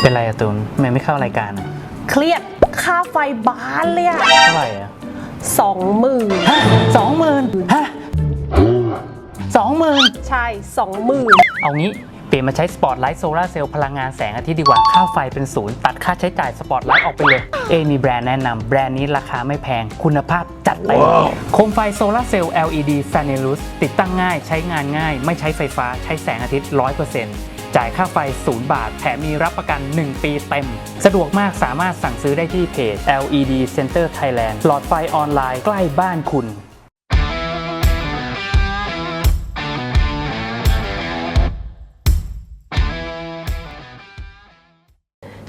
เป็นไรอะตูนทำไมไม่เข้ารายการอะเครียดค่าไฟบานเลยอะเท่าไหร่อะสองหมื่นฮะสองหมื่นฮะสองหมื่นใช่สองหมื่นเอางี้เปลี่ยนมาใช้สปอตไลท์โซลาร์เซลล์พลังงานแสงอาทิตย์ดีกว่า ค่าไฟเป็นศูนย์ ตัดค่าใช้จ่ายสปอตไลท์ออกไปเลย เอมีแบรนด์แนะนำแบรนด์นี้ราคาไม่แพง คุณภาพจัดเต็มโคมไฟโซลาร์เซลล์ LED f a n e l u s ติดตั้งง่ายใช้งานง่าย ไม่ใช้ไฟฟ้าใช้แสงอาทิตย์ 100% จ่ายค่าไฟ 0 บาท แถมมีรับประกัน 1 ปีเต็ม สะดวกมากสามารถสั่งซื้อได้ที่เพจ LED Center Thailand หลอดไฟออนไลน์ใกล้บ้านคุณ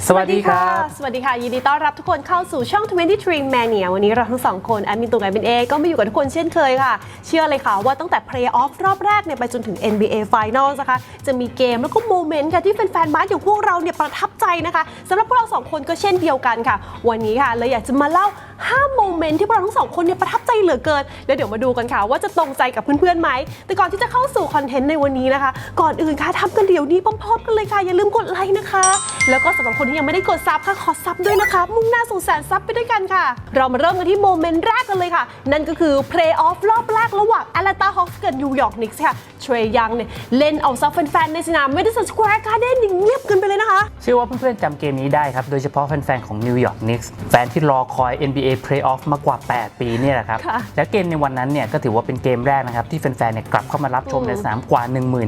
สวัสดีครับสวัสดีค่ะ ยินดีต้อนรับทุกคนเข้าสู่ช่อง 23 Mania วันนี้เราทั้งสองคนแอดมินตุงแอดมินเอก็มาอยู่กับทุกคนเช่นเคยค่ะ เชื่อเลยค่ะว่าตั้งแต่ Play Off รอบแรกเนี่ยไปจนถึง NBA Finals นะคะ จะมีเกมแล้วก็โมเมนต์ค่ะที่แฟนๆบาสอย่างพวกเราเนี่ยประทับใจนะคะสำหรับพวกเราสองคนก็เช่นเดียวกันค่ะ วันนี้ค่ะเลยอยากจะมาเล่า 5 โมเมนต์ที่พวกเราทั้งสองคนเนี่ยประทับใจเหลือเกินแล้วเดี๋ยวมาดูกันค่ะ ว่าจะตรงใจกับเพื่อนๆไหมแต่ก่อนที่จะเข้าสู่คอนเทนต์ในวันนี้นะคะ ก่อนอื่นค่ะทำกันเดี๋ยวนี้พร้อมๆกันเลยค่ะอย่าลืมกดไลค์นะคะ แล้วก็สำหรับคนที่ยังไม่ได้กดซับค่ะขอซับด้วยนะคะมุ่งหน้าสู่แสนซับไปด้วยกันค่ะ เรามาเริ่มกันที่โมเมนต์แรกกันเลยค่ะ นั่นก็คือ Play Off รอบแรกระหว่าง Atlanta Hawks กับ New York Knicks ค่ะเทรยังเนี่ยเล่นเอาซับแฟนๆในสนาม Madison Square Garden นี่เงียบกันไปเลยนะคะเชื่อว่าเพื่อนๆจำเกมนี้ได้ครับ โดยเฉพาะแฟนๆของ New York Knicks แฟนที่รอคอย NBA Playoff มากว่า 8 ปีเนี่ยแหละครับค่ะและเกมในวันนั้นเนี่ยก็ถือว่าเป็นเกมแรกนะครับที่แฟนๆเนี่ยกลับเข้ามารับชมในสนามกว่า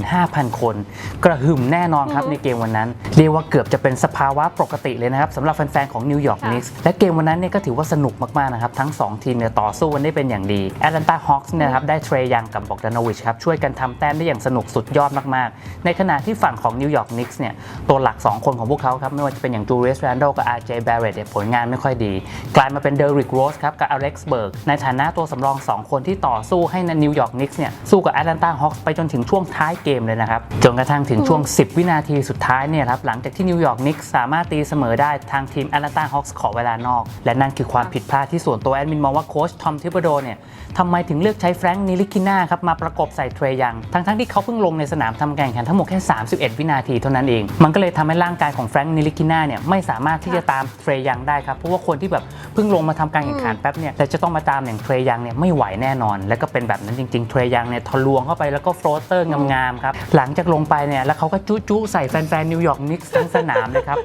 15,000 คน กระหึ่มแน่นอนครับในเกมวันนั้น เรียกว่าเกือบจะเป็นสภาวะปกติเลยนะครับสำหรับแฟนๆของ New York ค่ะ Knicks และเกมวันนั้นเนี่ยก็ถือว่าสนุกมากๆนะครับทั้ง 2 ทีมเนี่ยต่อสู้กันได้เป็นอย่างดี Atlanta Hawks เนี่ยนะครับได้เทรยังกับบอกดานวิชครับช่วยกันทำแต้มได้อย่างสนุกสุดยอดมากๆ ในขณะที่ฝั่งของ New York Knicks เนี่ยตัวหลัก 2 คนของพวกเขาครับไม่ว่าจะเป็นอย่าง Julius Randle กับ RJ Barrett เนี่ยผลงานไม่ค่อยดี กลายมาเป็น Derrick Rose ครับกับ Alex Burke ในฐานะตัวสำรอง 2 คนที่ต่อสู้ให้ New York Knicks เนี่ยสู้กับ Atlanta Hawks ไปจนถึงช่วงท้ายเกมเลยนะครับจนกระทั่งถึงช่วง 10 วินาทีสุดท้ายเนี่ยครับหลังจากที่ New York Knicks สามารถตีเสมอได้ทางทีม Atlanta Hawks ขอเวลานอก และนั่นคือความผิดพลาดที่ส่วนตัวแอดมินมองว่าโค้ชทอมทิบโดเนี่ยทำไมถึงเลือกใช้แฟรงค์นิลิคิน่าครับมาประกบใส่เทรยัง ทั้งๆที่เขาเพิ่งลงในสนามทำการแข่งขันทั้งหมดแค่ 31 วินาทีเท่านั้นเอง มันก็เลยทำให้ร่างกายของแฟรงค์นิลิคิน่าเนี่ยไม่สามารถที่จะตามเทรยังได้ครับ เพราะว่าคนที่แบบเพิ่งลงมาทำการแข่งขันแป๊บเนี่ยแต่จะต้องมาตามอย่างเทรยังเนี่ยไม่ไหวแน่นอน และก็เป็นแบบนั้นจริงๆเทรยังเนี่ยทะลวงเข้าไปแล้วก็โฟลเตอร์งามๆครับหลังจากลงไปเนี่ยแล้วเขาก็จุ๊ๆใส่แฟนๆนิวยอร์กนิกส์ทั้งสนามเลยครับ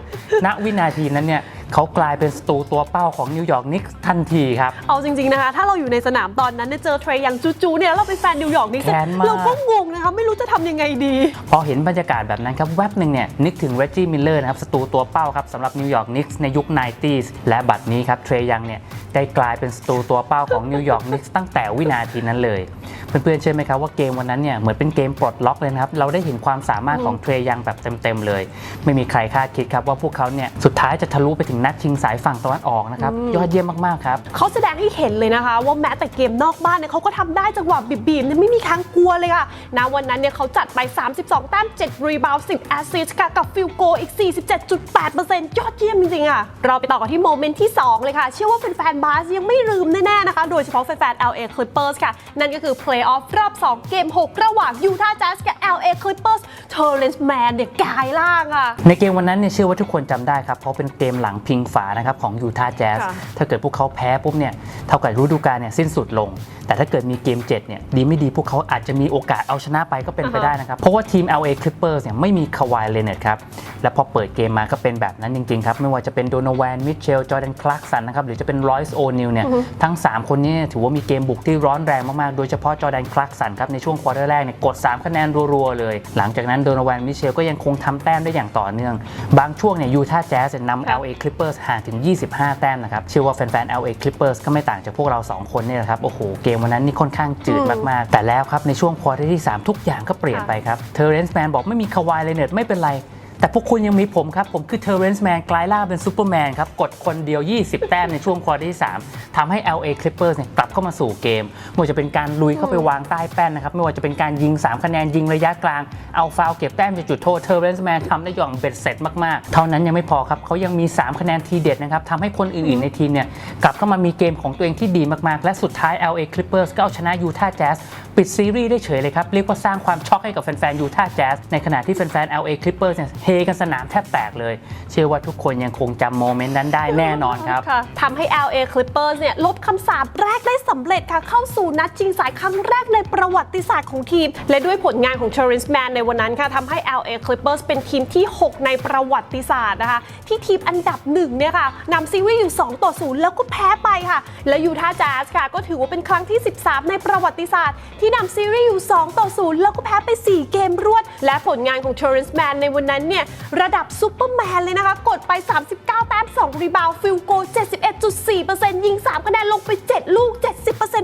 ณวินาทีนั้นเนี่ยเขากลายเป็นสตูตัวเป้าของนิวยอร์กนิกส์ทันทีครับ เอาจริง ๆ นะคะ ถ้าเราอยู่ในสนามตอนนั้นเนี่ยเจอเทรย์อย่างจูๆเนี่ยเราเป็นแฟนนิวยอร์กนิกส์แค้นมาก เราก็งงนะคะ ไม่รู้จะทำยังไงดี พอเห็นบรรยากาศแบบนั้นครับ แวบหนึ่งเนี่ยนึกถึงเร g จี้มิลเลอร์นะครับสตูตัวเป้าครับสำหรับนิวยอร์กนิกส์ในยุค 90s และบัดนี้ครับเทรยังเนี่ย ได้กลายเป็นสตูตัวเป้าของนิวยอร์กนิกส์ตั้งแต่วินาทีนั้นเลย เพื่อนๆเชื่อไหมครับว่าเกมวันนั้นเนี่ยเหมือนเป็นเกมปลดล็อกเลยนะครับ เราได้เห็นความสามารถของเทรยังแบบเต็มๆเลย ไม่มีใครคาดคิดครับว่าพวกเขาเนี่ยสุดท้ายจะทะลุไปถึงนัดชิงสายฝั่งตะวันออกนะครับยอดเยี่ยมมากๆครับเขาแสดงให้เห็นเลยนะคะ ว่าแม้แต่เกมนอกบ้านเนี่ยเขาก็ทำได้จังหวะบีบๆเนี่ยไม่มีทางกลัวเลยค่ะนะวันนั้นเนี่ยเขาจัดไป 32 แต้ม 7 รีบาวด์ 10 แอสซิสต์ค่ะกับฟิลโกอีก 47.8%ยอดเยี่ยมจริงๆอะเราไปต่อกันที่โมเมนต์ที่ 2 เลยค่ะ เชื่อว่าแฟนๆบาสยังไม่ลืมแน่ๆนะคะ โดยเฉพาะแฟนๆ LA Clippers ค่ะ นั่นก็คือ Playoff รอบ 2 เกม 6 ระหว่าง Utah Jazz กับ LA Clippers Terrence Mann เนี่ยกายล่างอะ ในเกมวันนั้นเนี่ยเชื่อว่าทุกคนจำได้ครับ เพราะเป็นเกมหลังพิงฝานะครับของยูทาห์แจ๊สค่ะ ถ้าเกิดพวกเขาแพ้ปุ๊บเนี่ยเท่ากับฤดูกาลเนี่ยสิ้นสุดลง แต่ถ้าเกิดมีเกม 7 เนี่ยดีไม่ดีพวกเขาอาจจะมีโอกาสเอาชนะไปก็เป็นไปอ่าฮะได้นะครับ เพราะว่าทีม LA Clippers เนี่ยไม่มีคาวายเลเนตครับ และพอเปิดเกมมาก็เป็นแบบนั้นจริงๆครับ ไม่ว่าจะเป็นโดน a แวนมิเชลจอร์แดนคลาร์กสันนะครับ หรือจะเป็นรอยส์โอนิลเนี่ยทั้ง 3 คนนี้ถือว่ามีเกมบุกที่ร้อนแรงมาก ๆ โดยเฉพาะจอร์แดนคลาร์กสันครับในช่วงควอเตอร์แรกเนี่ยกด 3 คะแนนรัว ๆ เลย หลังจากนั้นโดน a แวนมิเชลก็ยังคงทำแต้มได้อย่างต่อเนื่อง บางช่วงเนี่ยยูทาห์แจ๊สนำ LA Clippers ห่างถึง 25 แต้มนะครับเชื่อว่าแฟนๆ LA Clippers ก็ไม่ต่างจากพวกเรา 2 คนเนี่ยแหละครับโอ้โหเกมวันนั้นนี่ค่อนข้างจืดมากๆ แต่แล้วครับในช่วงควอเตอร์ที่ 3 ทุกอย่างก็เปลี่ยนไปครับเทเรนซ์แมนบอกไม่มีคาวายเลยเน็ตไม่เป็นไร แต่พวกคุณยังมีผมครับ ผมคือเทอร์เรนซ์แมนกลายล่างเป็นซูเปอร์แมนครับ กดคนเดียว 20 แต้มในช่วงควอเตอร์ที่ 3ทำให้ LA Clippers เนี่ยกลับเข้ามาสู่เกมไม่ว่าจะเป็นการลุยเข้าไปวางใต้แป้นนะครับ ไม่ว่าจะเป็นการยิง 3 คะแนนยิงระยะกลาง เอาฟาวเก็บแต้มจากจุดโทษเทอร์เรนซ์แมนทำได้อย่างเบ็ดเสร็จมากๆ เท่านั้นยังไม่พอครับเขายังมี 3 คะแนนทีเด็ดนะครับทำให้คนอื่นๆในทีมเนี่ยกลับเข้ามามีเกมของตัวเองที่ดีมากๆ และสุดท้าย LA Clippers ก็เอาชนะ Utah Jazz ปิดซีรีส์ได้เฉยเลยครับ เรียกว่าสร้างความช็อกให้กับแฟนๆยูท่าแจ๊สในขณะที่แฟนๆ LA Clippers เนี่ยเฮกันสนามแทบแตกเลย เชื่อว่าทุกคนยังคงจำโมเมนต์นั้นได้แน่นอนครับะทำให้ LA Clippers เนี่ยลบคำสาปแรกได้สำเร็จค่ะ เข้าสู่นัดชิงสายครั้งแรกในประวัติศาสตร์ของทีม และด้วยผลงานของ Terrence Mann ในวันนั้นค่ะทำให้ LA Clippers เป็นทีมที่ 6 ในประวัติศาสตร์นะคะ ที่ทีมอันดับหนึ่งเนี่ยค่ะนำซีรีส์อยู่ 2 ต่อ 0 แล้วก็แพ้ไปค่ะ และยูท่าแจ๊สค่ะ ก็ถือว่าเป็นครั้งที่ 13 ในประวัติศาสตร์ที่นำซีรีส์อยู่ 2 ต่อ 0 แล้วก็แพ้ไป 4 เกมรวด และผลงานของเทอร์เรนซ์แมนในวันนั้นเนี่ย ระดับซูเปอร์แมนเลยนะคะ กดไป 39 แต้ม 2 รีบาวด์ฟิลโก 71.4%ยิง 3 คะแนนลงไป 7 ลูก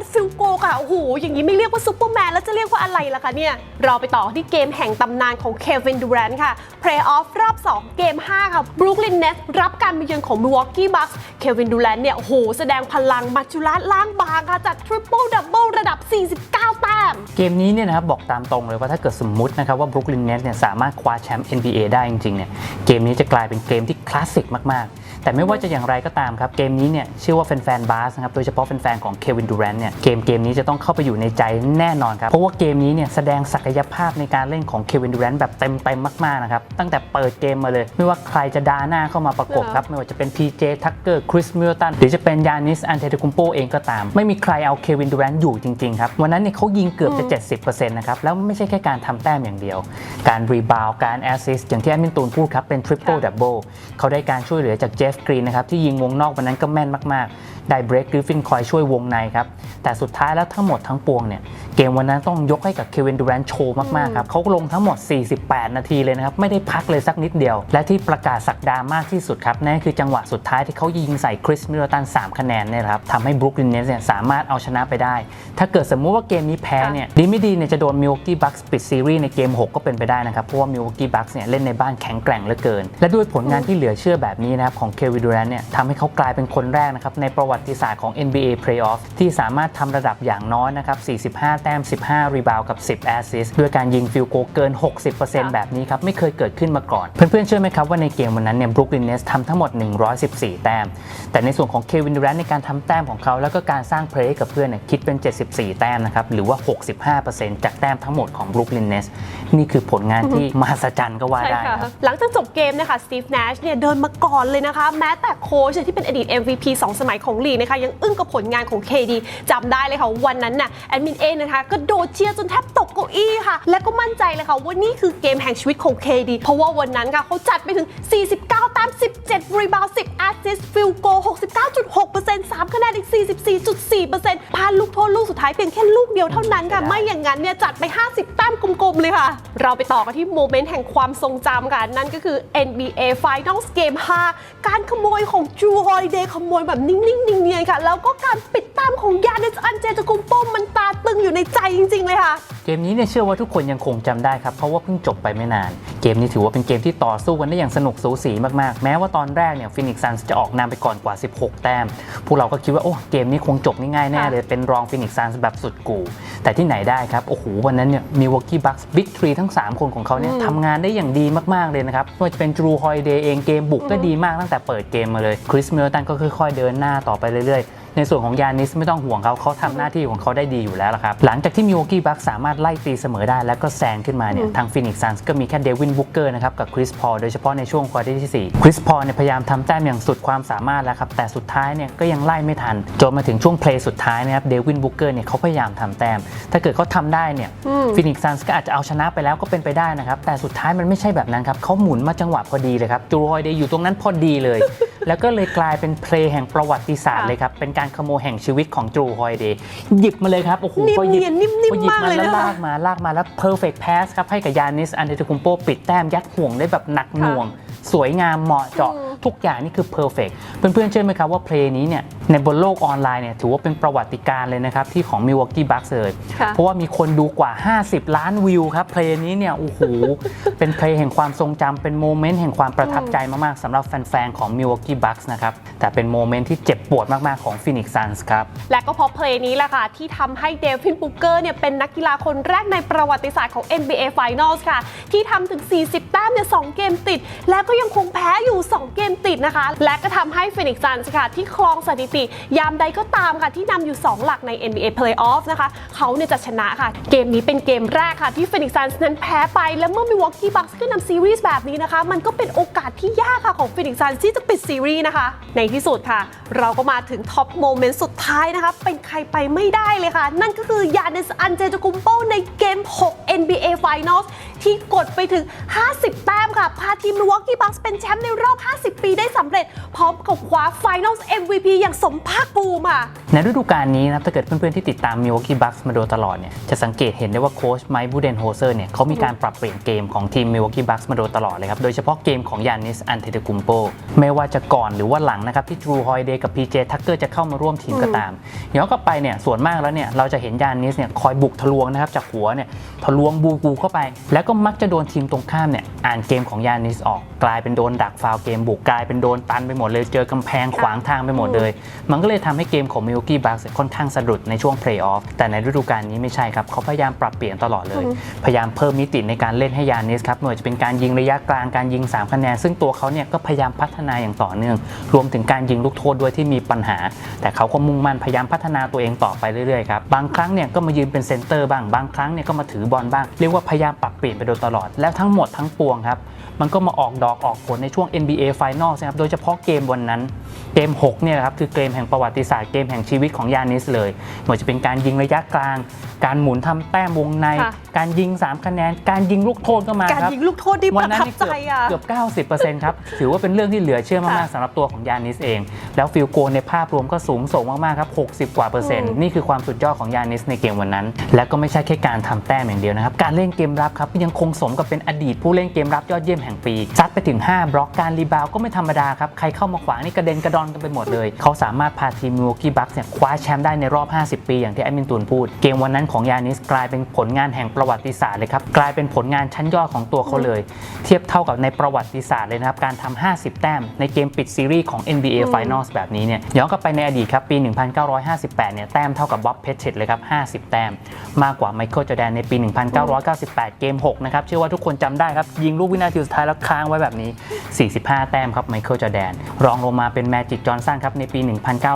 70%ฟิลโกค่ะ โอ้โห อย่างนี้ไม่เรียกว่าซูเปอร์แมนแล้วจะเรียกว่าอะไรล่ะคะเนี่ย เราไปต่อที่เกมแห่งตำนานของเควินดูแรนต์ค่ะ เพลย์ออฟรอบ 2 เกม 5 ค่ะบรูคลินเนสรับการมาเยือนของมิวอกกี้บัคส์เควินดูแรนต์เนี่ย โอ้โห แสดงพลังมัจจุราชล่างบางค่ะ จัดทริปเปิลดับเบิลระดับ 49 แต้ม เกมนี้เนี่ยนะครับบอกตามตรงเลยว่าถ้าเกิดสมมุตินะครับว่าบรุกลินเนสเนี่ยสามารถคว้าแชมป์ NBA ได้จริงๆเนี่ย เกมนี้จะกลายเป็นเกมที่คลาสสิกมากๆ แต่ไม่ว่าจะอย่างไรก็ตามครับ เกมนี้เนี่ยเชื่อว่าแฟนๆบาสนะครับ โดยเฉพาะแฟนๆของเควินดูแรนต์เนี่ยเกมเกมนี้จะต้องเข้าไปอยู่ในใจแน่นอนครับ เพราะว่าเกมนี้เนี่ยแสดงศักยภาพในการเล่นของเควินดูแรนต์แบบเต็มๆมากๆนะครับ ตั้งแต่เปิดเกมมาเลย ไม่ว่าใครจะดาหน้าเข้ามาประกบครับ ไม่ว่าจะเป็น PJ ทักเกอร์คริสมิลตันหรือจะเป็นยานิสอันเทตคุมโปเองก็ตาม ไม่มีใครเอาเควินดูแรนต์อยู่จริงๆครับวันนั้นเนี่ยเขายิงเกือบจะ 70%นะครับแล้วไม่ใช่แค่การทำแต้มอย่างเดียว การรีบาวการแอสซิสต์อย่างที่แอดมินตูนพูดครับเป็นทริปเปิลดับเบิลเขาได้การช่วยเหลือจากเจฟฟกรีนนะครับที่ยิงวงนอกวันนั้นก็แม่นมากๆ ได้เบรกกริฟฟินคอยช่วยวงในครับ แต่สุดท้ายแล้วทั้งหมดทั้งปวงเนี่ย เกมวันนั้นต้องยกให้กับเควินดูแรนต์โชว์มาก ๆ ครับเขาลงทั้งหมด 48 นาทีเลยนะครับ ไม่ได้พักเลยสักนิดเดียว และที่ประกาศสักดามากที่สุดครับ นั่นคือจังหวะสุดท้ายที่เขายิงใส่คริสมิลตัน 3 คะแนนเนี่ยนะครับทำให้บรุกลินเนสเนี่ยสามารถเอาชนะไปได้ ถ้าเกิดสมมุติว่าเกมนี้แพ้เนี่ยดีไม่ดีเนี่ยจะโดนมิวกี้บัคส์ปิดซีรีส์ในเกม 6 ก็เป็นไปได้นะครับเพราะว่ามิวกี้บัคส์เนี่ยเล่นในบ้านแข็งแกร่งเหลือเกิน และด้วยผลงานที่เหลือเชื่อแบบนี้นะครับของเควินดูแรนเนี่ยทำให้เขากลายเป็นคนแรกนะครับในประวัติศาสตร์ของ NBA Playoff ที่สามารถทำระดับอย่างน้อยนะครับ 45 แต้ม 15 รีบาวกับ 10 แอสซิสด้วยการยิงฟิลโกเกิน 60%แบบนี้ครับ ไม่เคยเกิดขึ้นมาก่อน เพื่อนๆเชื่อไหมครับว่าในเกมวันนั้นเนี่ยบรุกลินเนสทำทั้งหมด 114 แต้ม แต่ในส่วนของเควินดูแรนในการทำแต้มของเขา แล้วก็การสร้างเพลย์กับเพื่อนเนี่ยคิดเป็น 74 แต้มนะครับหรือว่า 65%จากแต้มทั้งหมดของบรุกลินเนสนี่คือผลงานที่มหัศจรรย์ก็ว่าได้ครับหลังจากจบเกมนะคะสตีฟเนชเนี่ยเดินมาก่อนเลยนะคะแม้แต่โค้ชที่เป็นอดีต MVP 2 สมัยของลีกนะคะยังอึ้งกับผลงานของ KD จำได้เลยค่ะ วันนั้นน่ะแอดมินเอนะคะก็โดดเชียร์จนแทบตกเก้าอี้ค่ะ และก็มั่นใจเลยค่ะว่านี่คือเกมแห่งชีวิตของ KD เพราะว่าวันนั้นค่ะเขาจัดไปถึง 49 ตาม 17 รีบาว10แอสซิสต์ฟิลโก 69.6% 3 คะแนนอีก 44.4%พลาดลูกโทษลูกสุดท้ายเพียงแค่ลูกเดียวเท่านั้นค่ะ ไม่อย่างนั้นเนี่ยจัดไป 50 แต้มกลมๆ เลยค่ะ เราไปต่อกันที่โมเมนต์แห่งความทรงจำค่ะนั่นก็คือ NBA Finals Game 5การขโมยของจูฮอลิเดย์ขโมยแบบนิ่งๆเนียนๆค่ะ แล้วก็การปิดตามของยานิสอันเจจกุมโป้มมันตาตึงอยู่ในใจจริง ๆ เลยค่ะ เกมนี้เนี่ยเชื่อว่าทุกคนยังคงจำได้ครับเพราะว่าเพิ่งจบไปไม่นาน เกมนี้ถือว่าเป็นเกมที่ต่อสู้กันได้อย่างสนุกสูสีมากๆ แม้ว่าตอนแรกเนี่ยฟินิกซ์ซันจะออกนำไปก่อนกว่า 16 แต้ม พวกเราก็คิดว่าโอ้เกมนี้คงจบง่ายๆแน่เลยเป็นรองฟินิกซ์ซันแบบสุดกู แต่ที่ไหนได้ครับโอ้โหวันนั้นเนี่ยมีวอ k กี้บัคส์บิ๊กทรีทั้ง 3 คนของเขาเนี่ยทำงานได้อย่างดีมากๆเลยนะครับไม่ว่าจะเป็นจูฮอยเดย์เองเกมบุกก็ดีมากตั้งแต่เปิดเกมมาเลยคริสมิลตันก็ค่อยๆเดินหน้าต่อไปเรื่อยๆ ในส่วนของยานิสไม่ต้องห่วงเขาเขาทำหน้าที่ของเขาได้ดีอยู่แล้วละครับ หลังจากที่มิวกี้บัคสามารถไล่ตีเสมอได้แล้วก็แซงขึ้นมาเนี่ยทางฟินิกซ์ซันส์ก็มีแค่เดวินบุกเกอร์นะครับกับคริสพอลโดยเฉพาะในช่วงควอเตอร์ที่ 4 คริสพอลเนี่ยพยายามทำแต้มอย่างสุดความสามารถแล้วครับแต่สุดท้ายเนี่ยก็ยังไล่ไม่ทันจนมาถึงช่วงเพลย์สุดท้ายนะครับเดวินบุกเกอร์เนี่ยเขาพยายามทำแต้ม ถ้าเกิดเขาทำได้เนี่ยฟินิกซ์ซันส์ก็อาจจะเอาชนะไปแล้วก็เป็นไปได้นะครับแต่สุดท้ายมันไม่ใช่แบบนั้นครับเขาหมุนมาจังหวะพอดีเลยครับจูรอยเดย์อยู่ตรงนั้นพอดีเลย แล้วก็เลยกลายเป็นเพลย์แห่งประวัติศาสตร์เลยครับ เป็นการขโมยแห่งชีวิตของจูฮอยเดย์หยิบมาเลยครับ โอ้โหนิ่มพอหยิบเนียนนิ่มๆพอหยิบมากมาเลยแล้วนะคะลากมาลากมาแล้ว perfect pass ครับ ให้กับยานิสอันเดตคุมโปปิดแต้มยัดห่วงได้แบบหนักหน่วง สวยงามเหมาะเจาะทุกอย่างนี่คือ perfect เพื่อนๆเชื่อไหมครับว่าเพลย์นี้เนี่ย ในบนโลกออนไลน์เนี่ยถือว่าเป็นประวัติการณ์เลยนะครับ ที่ของ Milwaukee Bucks เลยค่ะเพราะว่ามีคนดูกว่า 50 ล้านวิวครับ เพลงนี้เนี่ยโอ้โห เป็นเพลงแห่งความทรงจำเป็นโมเมนต์แห่งความประทับใจมากๆสำหรับแฟนๆ ของ Milwaukee Bucks นะครับ แต่เป็นโมเมนต์ที่เจ็บปวดมากๆของ Phoenix Suns ครับ และก็เพราะเพลงนี้แหละค่ะที่ทำให้เดวินบุกเกอร์เนี่ยเป็นนักกีฬาคนแรกในประวัติศาสตร์ของ NBA Finals ค่ะ ที่ทำถึง 40 แต้มเนี่ย2เกมติด และก็ยังคงแพ้อยู่ 2 เกมติดนะคะ และก็ทำให้ฟินิกซ์ซันส์ค่ะที่ครองสถิติยามใดก็ตามค่ะที่นำอยู่ 2 หลักใน NBA Playoff นะคะเขาเนี่ยจะชนะค่ะ เกมนี้เป็นเกมแรกค่ะที่ Phoenix Suns นั้นแพ้ไป และเมื่อ Milwaukee Bucks ขึ้นนำซีรีส์แบบนี้นะคะ มันก็เป็นโอกาสที่ยากค่ะของ Phoenix Suns ที่จะปิดซีรีส์นะคะ ในที่สุดค่ะ เราก็มาถึงท็อปโมเมนต์สุดท้ายนะคะ เป็นใครไปไม่ได้เลยค่ะ นั่นก็คือยานิสอันเจตกุมโปในเกม 6 NBA Finals ที่กดไปถึง 50 แต้มค่ะ พาทีม Milwaukee Bucks เป็นแชมป์ในรอบ 50 ปีได้สำเร็จพร้อมกับคว้า Finals MVP อย่างสมภาคภูมิอะ ในฤดูกาลนี้นะครับถ้าเกิดเพื่อนๆ ที่ติดตาม Milwaukee Bucks มาโดยตลอดเนี่ยจะสังเกตเห็นได้ว่าโค้ชไมค์บูเดนโฮเซอร์เนี่ยเขามีการปรับเปลี่ยนเกมของทีม Milwaukee Bucks มาโดยตลอดเลยครับ โดยเฉพาะเกมของยานิสอันเทเตกุมโปไม่ว่าจะก่อนหรือว่าหลังนะครับ ที่ Drew Holiday กับ PJ Tucker จะเข้ามาร่วมทีมก็ตามย้อนกลับไปเนี่ยส่วนมากแล้วเนี่ยเราจะเห็นยานิสเนี่ยคอยบุกทะลวงนะครับจากหัวเนี่ยทะลวงบูกูเข้าไป แล้วก็มักจะโดนทีมตรงข้ามเนี่ยอ่านเกมของยานิสออกกลายเป็นโดนดักฟาวล์เกมบุกกลายเป็นโดนตันไปหมดเลยเจอกำแพงขวางทางไปหมดเลย มันก็เลยทำให้เกมของ Milwaukee Bucks ค่อนข้างสะดุดในช่วง Playoff แต่ในฤดูกาลนี้ไม่ใช่ครับเขาพยายามปรับเปลี่ยนตลอดเลย พยายามเพิ่มมิติในการเล่นให้ยานิสครับไม่ว่าจะเป็นการยิงระยะกลางการยิง 3 คะแนน ซึ่งตัวเขาเนี่ยก็พยายามพัฒนาอย่างต่อเนื่อง รวมถึงการยิงลูกโทษด้วยที่มีปัญหา แต่เขาก็มุ่งมั่นพยายามพัฒนาตัวเองต่อไปเรื่อยๆครับบางครั้งเนี่ยก็มายืนเป็นเซนเตอร์บ้างบางครั้งเนี่ยก็มาถือบอลบ้างเรียกว่าพยายามปรับเปลี่ยนไปโดยตลอดแล้วทั้งหมดทั้งปวงครับมันก็มาออกดอกออกผลในช่วง NBA Finals นะครับโดยเฉพาะเกมวันนั้น เกม 6 เนี่ยนะครับคือเกมแห่งประวัติศาสตร์เกมแห่งชีวิตของยานิสเลยไม่ว่าจะเป็นการยิงระยะกลาง การหมุนทำแต้มวงใน ค่ะ การยิง 3 คะแนน การยิงลูกโทษก็มาการครับยิงลูกโทษที่ปวันระนั้นทับนี่ใจเกือบอะ เกือบ 90%ครับ ถือว่าเป็นเรื่องที่เหลือเชื่อมากค่ะๆสำหรับตัวของยานิสเอง แล้วฟิลโกลในภาพรวมก็สูงส่งมาก ๆ ครับ 60 กว่าเปอร์เซ็นต์อืมนี่คือความสุดยอดของยานิสในเกมวันนั้น และก็ไม่ใช่แค่การทำแต้มอย่างเดียวนะครับ การเล่นเกมรับครับยังคงสมกับเป็นอดีตผู้เล่นเกมรับยอดเยี่ยมแห่งปีซัดไปถึง 5 บล็อกการรีบาวด์ก็ไม่ธรรมดาครับใครเข้ามาขวางนี่กระเด็นกระดอนกันไปหมดเลย เขาสามารถพาทีมมิวกี้บัคเนี่ยคว้าแชมป์ได้ในรอบ 50 ปีอย่างที่แอดมินตูนพูด เกมวันนั้นของยานิสกลายเป็นผลงานแห่งประวัติศาสตร์เลยครับ กลายเป็นผลงานชั้นยอดของตัวเขาเลย เทียบเท่ากับในประวัติศาสตร์เลยนะครับ การทำ50 แต้มในเกมปิดซีรีส์ของ NBA Finals แบบนี้เนี่ยย้อนกลับไปในอดีตครับปี 1958 เนี่ยแต้มเท่ากับบ๊อบเพชเชตเลยครับ 50 แต้ม มากกว่าไมเคิลจอแดนในปี 1998 เกม 6 นะครับเชื่อว่าทุกคนจำได้ครับยิงลูกวินาทีสุดท้ายแล้วค้างไว้แบบนี้ 45 แต้มครับไมเคิลจอแดนรองลงมาเป็นแมจิกจอห์นสันครับในปี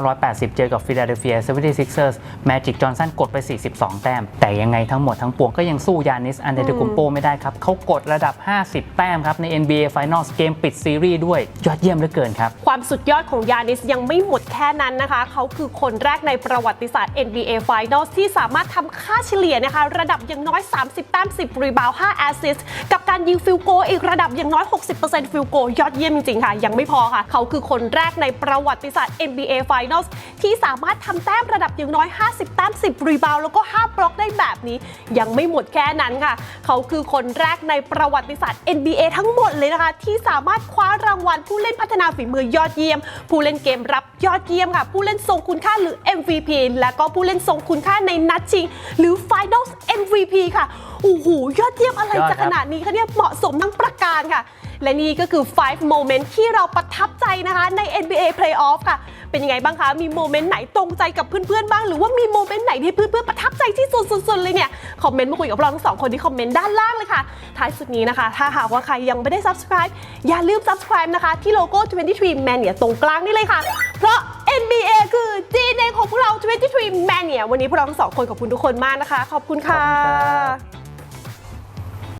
1980 เจอกับฟิลาเดลเฟีย 76ers แมจิกจอห์นสันกดไป 42 แต้ม แต่ยังไงทั้งหมดทั้งปวงก็ยังสู้ยานิสอันเดเตกุมโปไม่ได้ครับเขากดระดับ 50 แต้มครับใน NBA Finals เกมปิดซีรีส์ด้วยยอดเยี่ยมเหลือเกินครับ ความสุดยอดของยานิสยังไม่หมดแค่นั้นนะคะ เขาคือคนแรกในประวัติศาสตร์ NBA Finals ที่สามารถทำค่าเฉลี่ยนะคะ ระดับอย่างน้อย 30 แต้ม 10 รีบาวด์5แอสซิสต์กับการยิงฟิลโกอีกระดับอย่างน้อย 60%ฟิลโกยอดเยี่ยมจริงๆค่ะ ยังไม่พอค่ะ เขาคือคนแรกในประวัติศาสตร์ NBA Finals ที่สามารถทำแต้มระดับอย่างน้อย 50 แต้ม 10 รีบาวด์แล้วก็ 5 บล็อกได้แบบนี้ ยังไม่หมดแค่นั้นค่ะ เขาคือคนแรกในประวัติศาสตร์ NBA ทั้งหมดเลยนะคะ ที่สามารถคว้ารางวัลผู้เล่นพัฒนาฝีมือยอดเยี่ยม ผู้เล่นเกมรับยอดเยี่ยมค่ะ ผู้เล่นทรงคุณค่าหรือ MVP และก็ผู้เล่นทรงคุณค่าในนัดชิง หรือ Finals MVP ค่ะโอ้โหยอดเยี่ยมอะไรยอดจะครัขบนาดนี้คะเนี่ยเหมาะสมทั้งประการค่ะ และนี่ก็คือ5 moment ที่เราประทับใจนะคะใน NBA Playoff ค่ะ เป็นยังไงบ้างคะ มีโมเมนต์ไหนตรงใจกับเพื่อนๆบ้าง หรือว่ามีโมเมนต์ไหนที่เพื่อนๆประทับใจที่สุดๆเลยเนี่ย คอมเมนต์มาคุยกับเราทั้งสองคนที่คอมเมนต์ด้านล่างเลยค่ะ ท้ายสุดนี้นะคะ ถ้าหากว่าใครยังไม่ได้ subscribe อย่าลืม subscribe นะคะ ที่โลโก้ 23 Mania ตรงกลางนี่เลยค่ะ เพราะ NBA คือ DNA ของพวกเรา23 Mania วันนี้พวกเราทั้งสองคนขอบคุณทุกคนมากนะคะ ขอบคุณค่ะ